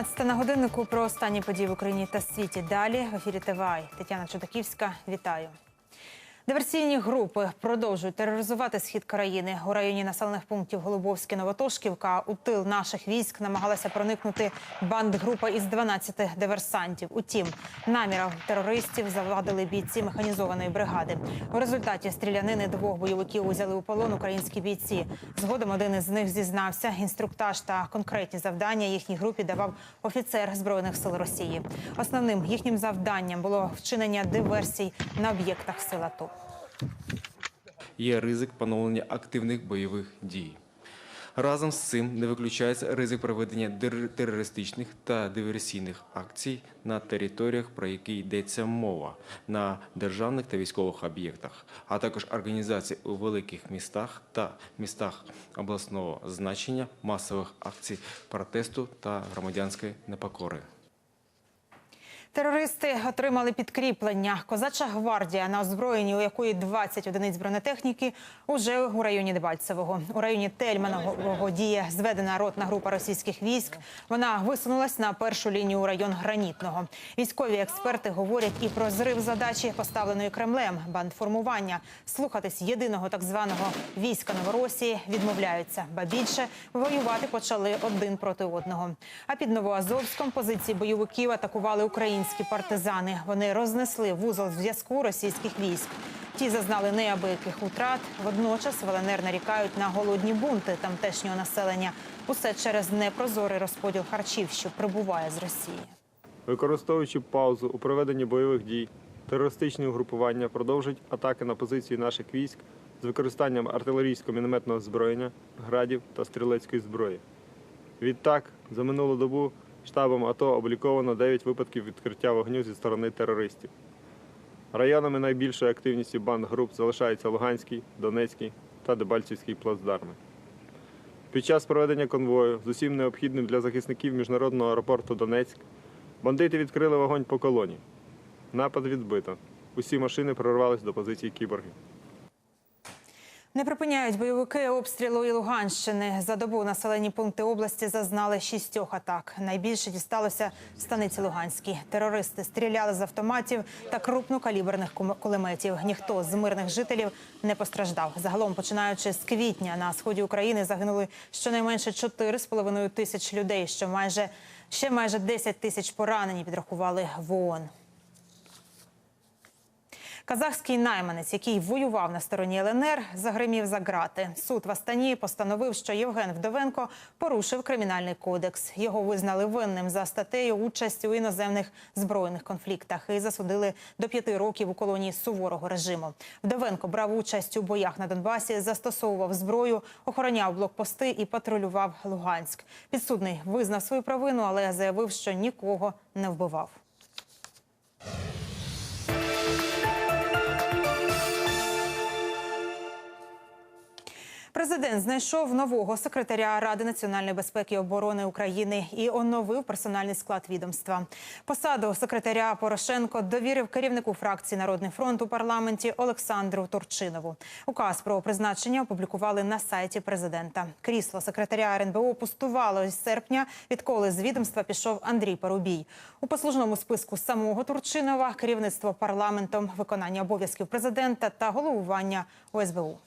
12 на годиннику про останні події в Україні та світі. Далі в ефірі ТВАЙ. Тетяна Чудаківська. Вітаю. Диверсійні групи продовжують тероризувати схід країни. У районі населених пунктів Голубовське, Новотошківка у тил наших військ намагалася проникнути бандгрупа із 12 диверсантів. Утім, намірам терористів завадили бійці механізованої бригади. У результаті стрілянини двох бойовиків узяли у полон українські бійці. Згодом один із них зізнався. Інструктаж та конкретні завдання їхній групі давав офіцер збройних сил Росії. Основним їхнім завданням було вчинення диверсій на об'єктах сил АТО. Є ризик поновлення активних бойових дій. Разом з цим не виключається ризик проведення терористичних та диверсійних акцій на територіях, про які йдеться мова, на державних та військових об'єктах, а також організації у великих містах та містах обласного значення масових акцій протесту та громадянської непокори. Терористи отримали підкріплення. Козача гвардія на озброєнні, у якої 20 одиниць бронетехніки, уже у районі Дебальцевого. У районі Тельманового діє зведена ротна група російських військ. Вона висунулась на першу лінію у район Гранітного. Військові експерти говорять і про зрив задачі, поставленої Кремлем, бандформування. Слухатись єдиного так званого війська Новоросії відмовляються, ба більше воювати почали один проти одного. А під Новоазовськом позиції бойовиків атакували українські партизани. Вони рознесли вузол зв'язку російських військ. Ті зазнали неабияких утрат. Водночас в ЛНР нарікають на голодні бунти тамтешнього населення. Усе через непрозорий розподіл харчів, що прибуває з Росії. Використовуючи паузу у проведенні бойових дій, терористичні угрупування продовжують атаки на позиції наших військ з використанням артилерійського мінометного озброєння, градів та стрілецької зброї. Відтак, за минулу добу штабом АТО обліковано 9 випадків відкриття вогню зі сторони терористів. Районами найбільшої активності банд груп залишаються Луганський, Донецький та Дебальцівський плацдарми. Під час проведення конвою з усім необхідним для захисників міжнародного аеропорту Донецьк бандити відкрили вогонь по колоні. Напад відбито. Усі машини прорвались до позиції кіборгів. Не припиняють бойовики обстрілу і Луганщини. За добу населені пункти області зазнали шістьох атак. Найбільше дісталося в станиці Луганській. Терористи стріляли з автоматів та крупнокаліберних кулеметів. Ніхто з мирних жителів не постраждав. Загалом, починаючи з квітня, на сході України загинули щонайменше 4,5 тисяч людей. Що майже ще майже 10 тисяч поранені підрахували в ООН. Казахський найманець, який воював на стороні ЛНР, загримів за грати. Суд в Астані постановив, що Євген Вдовенко порушив кримінальний кодекс. Його визнали винним за статтею участь у іноземних збройних конфліктах і засудили до п'яти років у колонії суворого режиму. Вдовенко брав участь у боях на Донбасі, застосовував зброю, охороняв блокпости і патрулював Луганськ. Підсудний визнав свою провину, але заявив, що нікого не вбивав. Президент знайшов нового секретаря Ради національної безпеки і оборони України і оновив персональний склад відомства. Посаду секретаря Порошенко довірив керівнику фракції Народний фронт у парламенті Олександру Турчинову. Указ про призначення опублікували на сайті президента. Крісло секретаря РНБО пустувало із серпня, відколи з відомства пішов Андрій Парубій. У послужному списку самого Турчинова керівництво парламентом, виконання обов'язків президента та головування ОСБУ.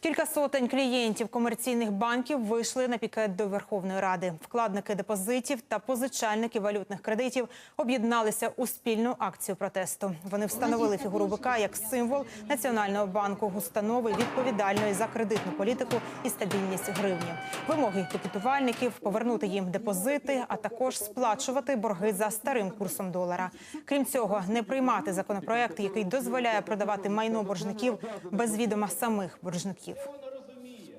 Кілька сотень клієнтів комерційних банків вийшли на пікет до Верховної Ради. Вкладники депозитів та позичальники валютних кредитів об'єдналися у спільну акцію протесту. Вони встановили фігуру бика як символ національного банку установи відповідальної за кредитну політику і стабільність гривні. Вимоги пікетувальників повернути їм депозити, а також сплачувати борги за старим курсом долара. Крім цього, не приймати законопроект, який дозволяє продавати майно боржників без відома самих боржників.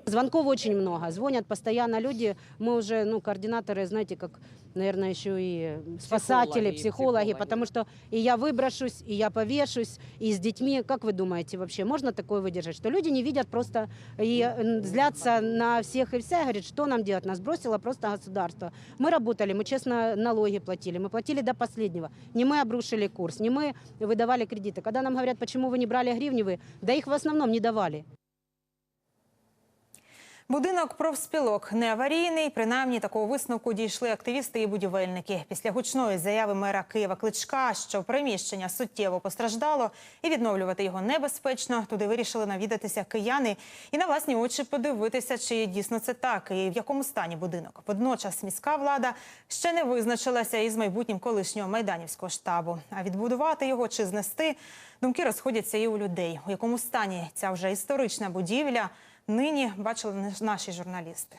Звонков очень много. Звонят постоянно люди. Мы уже, ну, координаторы, знаете, как, наверное, еще и спасатели, психологи, потому что и я выброшусь, и я повешусь, и с детьми. Как вы думаете вообще, можно такое выдержать? Что люди не видят просто и злятся на всех и вся, говорят, что нам делать? Нас бросило просто государство. Мы работали, мы честно налоги платили, мы платили до последнего. Не мы обрушили курс, не мы выдавали кредиты. Когда нам говорят, почему вы не брали гривневые, да их в основном не давали. Будинок профспілок не аварійний. Принаймні такого висновку дійшли активісти і будівельники. Після гучної заяви мера Києва Кличка, що приміщення суттєво постраждало і відновлювати його небезпечно. Туди вирішили навідатися кияни і на власні очі подивитися, чи дійсно це так, і в якому стані будинок. Водночас міська влада ще не визначилася із майбутнім колишнього майданівського штабу. А відбудувати його чи знести думки розходяться і у людей. У якому стані ця вже історична будівля нині бачили наші журналісти.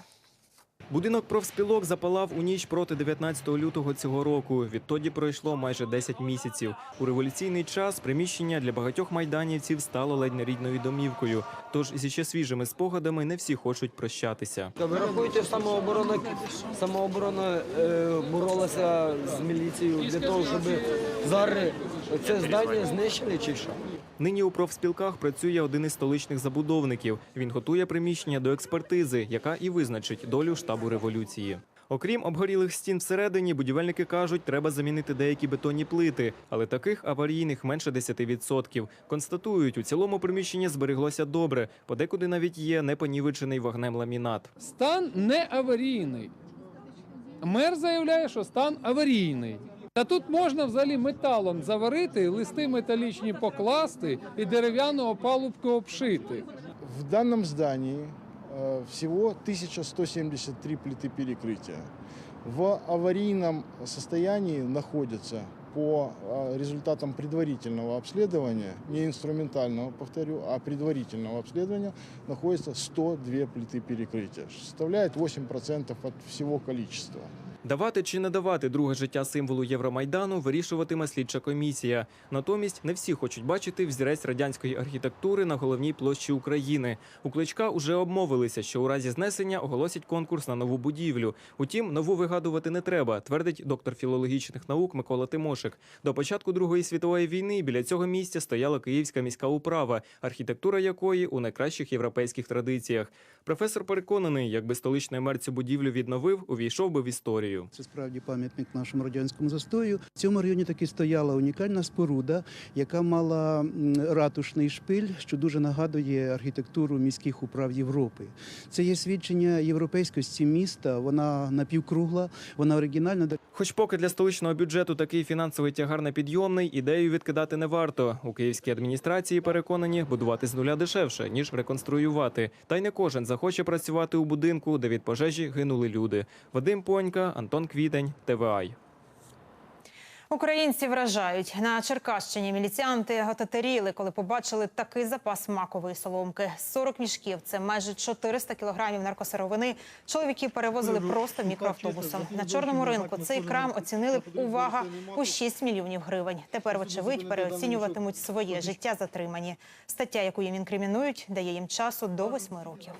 Будинок профспілок запалав у ніч проти 19 лютого цього року. Відтоді пройшло майже 10 місяців. У революційний час приміщення для багатьох майданівців стало ледь не рідною домівкою. Тож зі ще свіжими спогадами не всі хочуть прощатися. Ви рахуєте, самооборона, самооборона е, боролася з міліцією для того, щоб зараз це здання знищили чи що? Нині у профспілках працює один із столичних забудовників. Він готує приміщення до експертизи, яка і визначить долю штабу революції. Окрім обгорілих стін всередині, будівельники кажуть, треба замінити деякі бетонні плити, але таких аварійних менше 10%. Констатують, у цілому приміщенні збереглося добре, подекуди навіть є непонівечений вогнем ламінат. Стан не аварійний. Мер заявляє, що стан аварійний. Та тут можна взагалі металом заварити, листи металічні покласти і дерев'яну опалубку обшити. В данном здании э, всего 1173 плиты перекрытия. В аварийном состоянии находятся по э, результатам предварительного обследования, не инструментального, повторю, а предварительного обследования, находится 102 плиты перекрытия, что составляет 8% от всего количества. Давати чи не давати друге життя символу Євромайдану вирішуватиме слідча комісія. Натомість не всі хочуть бачити взірець радянської архітектури на головній площі України. У кличка уже обмовилися, що у разі знесення оголосять конкурс на нову будівлю. Утім, нову вигадувати не треба, твердить доктор філологічних наук Микола Тимошик. До початку Другої світової війни біля цього місця стояла Київська міська управа, архітектура якої у найкращих європейських традиціях. Професор переконаний, якби столичний мер цю будівлю відновив, увійшов би в історію. Це справді пам'ятник нашому радянському застою. В цьому районі таки стояла унікальна споруда, яка мала ратушний шпиль, що дуже нагадує архітектуру міських управ Європи. Це є свідчення європейськості міста. Вона напівкругла, вона оригінальна. Хоч поки для столичного бюджету такий фінансовий тягар непідйомний, ідею відкидати не варто. У київській адміністрації переконані, будувати з нуля дешевше ніж реконструювати. Та й не кожен захоче працювати у будинку, де від пожежі гинули люди. Вадим Понька, Антон Квітень, ТВАЙ. Українці вражають на Черкащині. Міліціанти отетеріли, коли побачили такий запас макової соломки. 40 мішків це майже 400 кілограмів наркосировини. Чоловіки перевозили просто мікроавтобусом. На чорному ринку цей крам оцінили б увага у 6 мільйонів гривень. Тепер, вочевидь, переоцінюватимуть своє життя затримані. Стаття, яку їм інкримінують, дає їм часу до 8 років.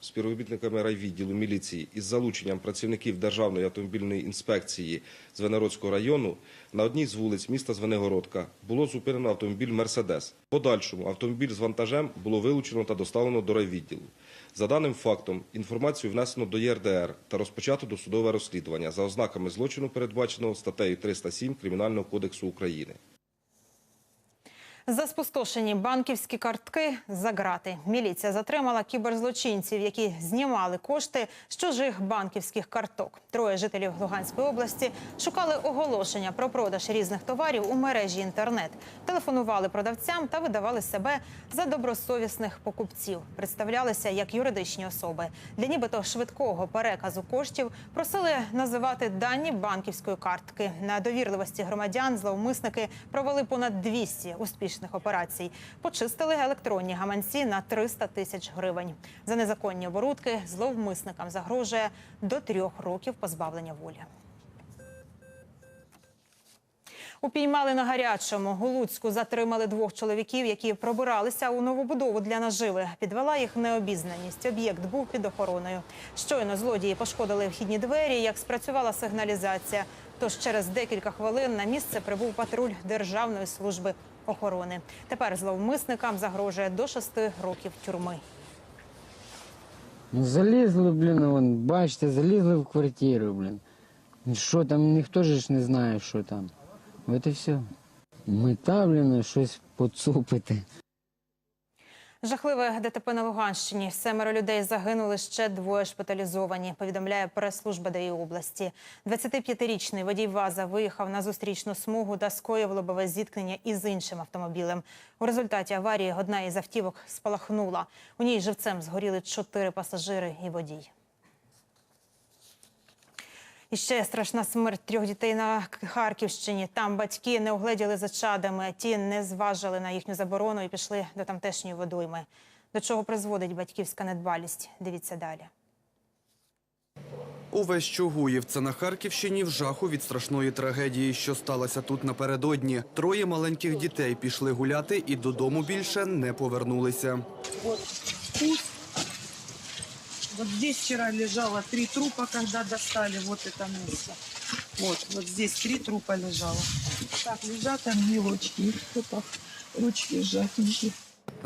Співробітниками райвідділу міліції із залученням працівників Державної автомобільної інспекції Звенигородського району на одній з вулиць міста Звенигородка було зупинено автомобіль «Мерседес». Подальшому автомобіль з вантажем було вилучено та доставлено до райвідділу. За даним фактом, інформацію внесено до ЄРДР та розпочато досудове розслідування за ознаками злочину, передбаченого статтею 307 Кримінального кодексу України. За спустошені банківські картки за грати. Міліція затримала кіберзлочинців, які знімали кошти з чужих банківських карток. Троє жителів Луганської області шукали оголошення про продаж різних товарів у мережі інтернет, телефонували продавцям та видавали себе за добросовісних покупців. Представлялися як юридичні особи. Для нібито швидкого переказу коштів просили називати дані банківської картки. На довірливості громадян зловмисники провели понад 200 успішних операцій. Почистили електронні гаманці на 300 тисяч гривень. За незаконні оборудки зловмисникам загрожує до трьох років позбавлення волі. Упіймали на гарячому. У Луцьку затримали двох чоловіків, які пробиралися у новобудову для наживи. Підвела їх необізнаність. Об'єкт був під охороною. Щойно злодії пошкодили вхідні двері, як спрацювала сигналізація. Тож через декілька хвилин на місце прибув патруль Державної служби охорони. Тепер зловмисникам загрожує до шести років тюрми. Ну, залізли, блін, вон, бачите, залізли в квартиру, блін. Що там, ніхто ж не знає, що там. От і все. Мета, блін, щось поцупити. Жахливе ДТП на Луганщині. Семеро людей загинули, ще двоє шпиталізовані. Повідомляє прес-служба ДАІ області. 25-річний водій ВАЗа виїхав на зустрічну смугу та скоїв лобове зіткнення із іншим автомобілем. У результаті аварії одна із автівок спалахнула. У ній живцем згоріли чотири пасажири і водій. І ще страшна смерть трьох дітей на Харківщині. Там батьки не угледіли за чадами. а Ті не зважили на їхню заборону і пішли до тамтешньої водойми. До чого призводить батьківська недбалість? Дивіться далі. Увесь Чугуїв – це на Харківщині в жаху від страшної трагедії, що сталося тут напередодні. Троє маленьких дітей пішли гуляти і додому більше не повернулися. Вот здесь вчера лежало три трупа, когда достали вот это место. Вот, вот здесь три трупа лежало. Так, лежат ангелочки, их только ручки сжатенькие.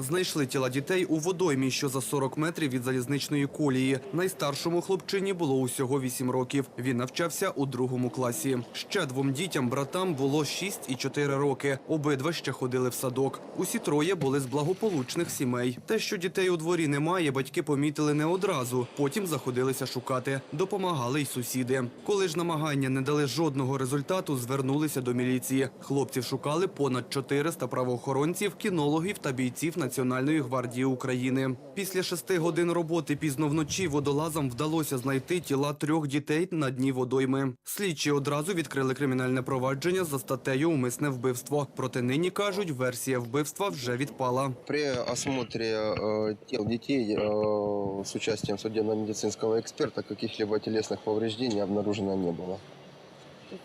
Знайшли тіла дітей у водоймі, що за 40 метрів від залізничної колії. Найстаршому хлопчині було усього 8 років. Він навчався у другому класі. Ще двом дітям, братам, було 6 і 4 роки. Обидва ще ходили в садок. Усі троє були з благополучних сімей. Те, що дітей у дворі немає, батьки помітили не одразу. Потім заходилися шукати. Допомагали й сусіди. Коли ж намагання не дали жодного результату, звернулися до міліції. Хлопців шукали понад 400 правоохоронців, кінологів та бійців Національної гвардії України. Після шести годин роботи пізно вночі водолазам вдалося знайти тіла трьох дітей на дні водойми. Слідчі одразу відкрили кримінальне провадження за статтею «Умисне вбивство». Проте нині кажуть, версія вбивства вже відпала. При осмотре э, тел детей э, с участием судебно-медицинского эксперта каких-либо телесных повреждений обнаружено не было.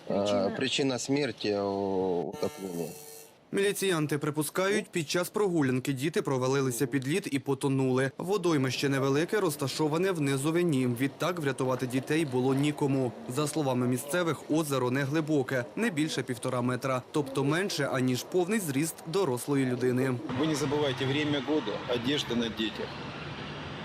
Э, причина смерти э, утопления. Міліціянти припускають, під час прогулянки діти провалилися під лід і потонули. Водойми ще невелике, розташоване в низовині. Відтак врятувати дітей було нікому. За словами місцевих, озеро не глибоке, не більше півтора метра, тобто менше, аніж повний зріст дорослої людини. Ви не забувайте час року, одежда на детях.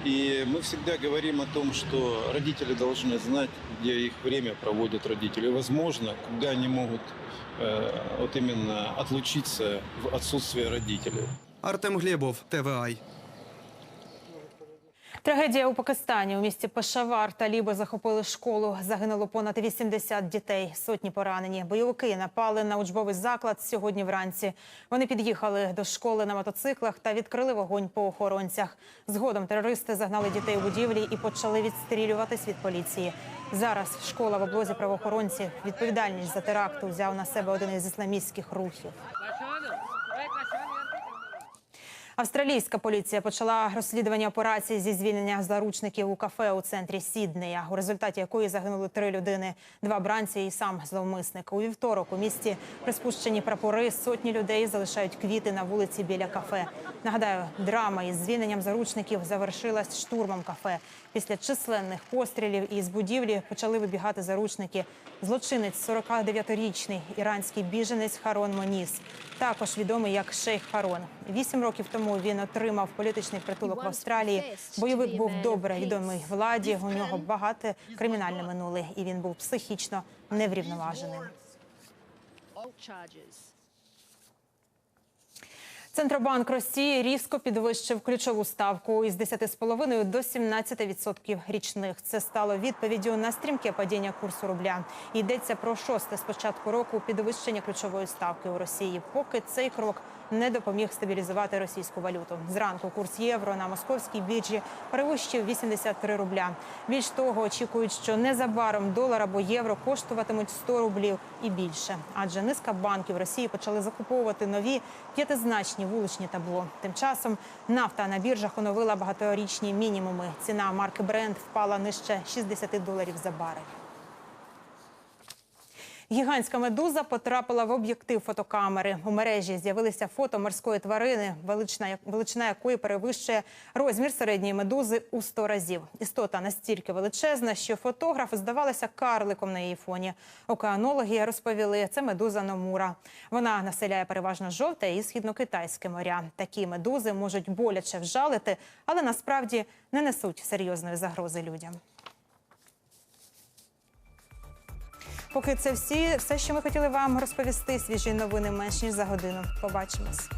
И мы всегда говорим о том, что родители должны знать, где их время проводят родители. И, Возможно, когда они могут э, вот именно отлучиться в отсутствие родителей. Артем Глєбов, ТВАЙ. Трагедія у Пакистані. У місті Пешавар таліби захопили школу. Загинуло понад 80 дітей, сотні поранені. Бойовики напали на учбовий заклад сьогодні вранці. Вони під'їхали до школи на мотоциклах та відкрили вогонь по охоронцях. Згодом терористи загнали дітей у будівлі і почали відстрілюватись від поліції. Зараз школа в облозі правоохоронців. Відповідальність за теракт взяв на себе один із ісламістських рухів. Австралійська поліція почала розслідування операції зі звільнення заручників у кафе у центрі Сіднея, у результаті якої загинули три людини, два бранці і сам зловмисник. У вівторок у місті приспущені прапори. Сотні людей залишають квіти на вулиці біля кафе. Нагадаю, драма із звільненням заручників завершилась штурмом кафе. Після численних пострілів із будівлі почали вибігати заручники. Злочинець 49-річний іранський біженець Харон Моніс, також відомий як Шейх Харон. Вісім років тому він отримав політичний притулок в Австралії. Бойовик був добре відомий владі. У нього багате кримінальне минуле, і він був психічно неврівноваженим. Центробанк Росії різко підвищив ключову ставку із 10,5 до 17% річних. Це стало відповіддю на стрімке падіння курсу рубля. Йдеться про шосте з початку року підвищення ключової ставки у Росії. Поки цей крок не допоміг стабілізувати російську валюту. Зранку курс євро на московській біржі перевищив 83 рубля. Більш того, очікують, що незабаром долар або євро коштуватимуть 100 рублів і більше. Адже низка банків Росії почали закуповувати нові п'ятизначні вуличні табло. Тим часом нафта на біржах оновила багаторічні мінімуми. Ціна марки Brent впала нижче 60 доларів за барель. Гігантська медуза потрапила в об'єктив фотокамери. У мережі з'явилися фото морської тварини, величина, величина якої перевищує розмір середньої медузи у 100 разів. Істота настільки величезна, що фотограф здавалося карликом на її фоні. Океанологи розповіли, це медуза Номура. Вона населяє переважно жовте і східно-китайське моря. Такі медузи можуть боляче вжалити, але насправді не несуть серйозної загрози людям. Поки це всі, все, що ми хотіли вам розповісти. Свіжі новини менш ніж за годину. Побачимось.